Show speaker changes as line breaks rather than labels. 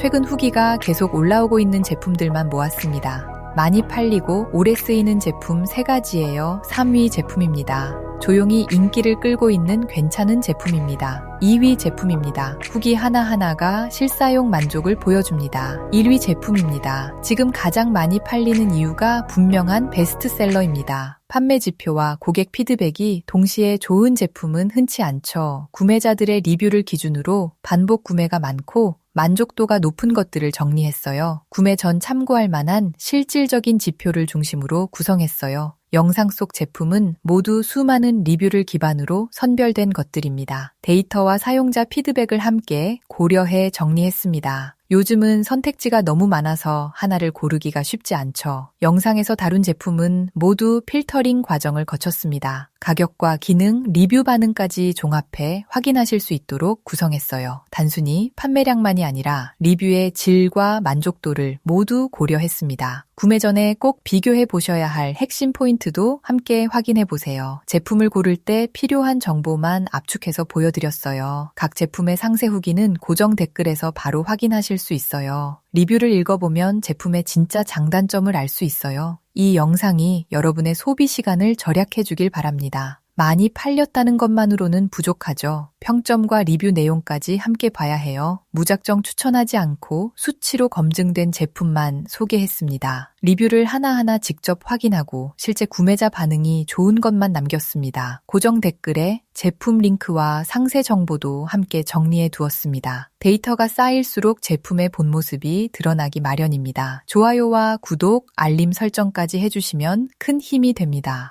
최근 후기가 계속 올라오고 있는 제품들만 모았습니다. 많이 팔리고 오래 쓰이는 제품 3가지예요. 3위 제품입니다. 조용히 인기를 끌고 있는 괜찮은 제품입니다. 2위 제품입니다. 후기 하나하나가 실사용 만족을 보여줍니다. 1위 제품입니다. 지금 가장 많이 팔리는 이유가 분명한 베스트셀러입니다. 판매 지표와 고객 피드백이 동시에 좋은 제품은 흔치 않죠. 구매자들의 리뷰를 기준으로 반복 구매가 많고 만족도가 높은 것들을 정리했어요. 구매 전 참고할 만한 실질적인 지표를 중심으로 구성했어요. 영상 속 제품은 모두 수많은 리뷰를 기반으로 선별된 것들입니다. 데이터와 사용자 피드백을 함께 고려해 정리했습니다. 요즘은 선택지가 너무 많아서 하나를 고르기가 쉽지 않죠. 영상에서 다룬 제품은 모두 필터링 과정을 거쳤습니다. 가격과 기능, 리뷰 반응까지 종합해 확인하실 수 있도록 구성했어요. 단순히 판매량만이 아니라 리뷰의 질과 만족도를 모두 고려했습니다. 구매 전에 꼭 비교해 보셔야 할 핵심 포인트도 함께 확인해 보세요. 제품을 고를 때 필요한 정보만 압축해서 보여드 렸어요. 각 제품의 상세 후기는 고정 댓글에서 바로 확인하실 수 있어요. 리뷰를 읽어보면 제품의 진짜 장단점을 알 수 있어요. 이 영상이 여러분의 소비 시간을 절약해 주길 바랍니다. 많이 팔렸다는 것만으로는 부족하죠. 평점과 리뷰 내용까지 함께 봐야 해요. 무작정 추천하지 않고 수치로 검증된 제품만 소개했습니다. 리뷰를 하나하나 직접 확인하고 실제 구매자 반응이 좋은 것만 남겼습니다. 고정 댓글에 제품 링크와 상세 정보도 함께 정리해 두었습니다. 데이터가 쌓일수록 제품의 본 모습이 드러나기 마련입니다. 좋아요와 구독, 알림 설정까지 해주시면 큰 힘이 됩니다.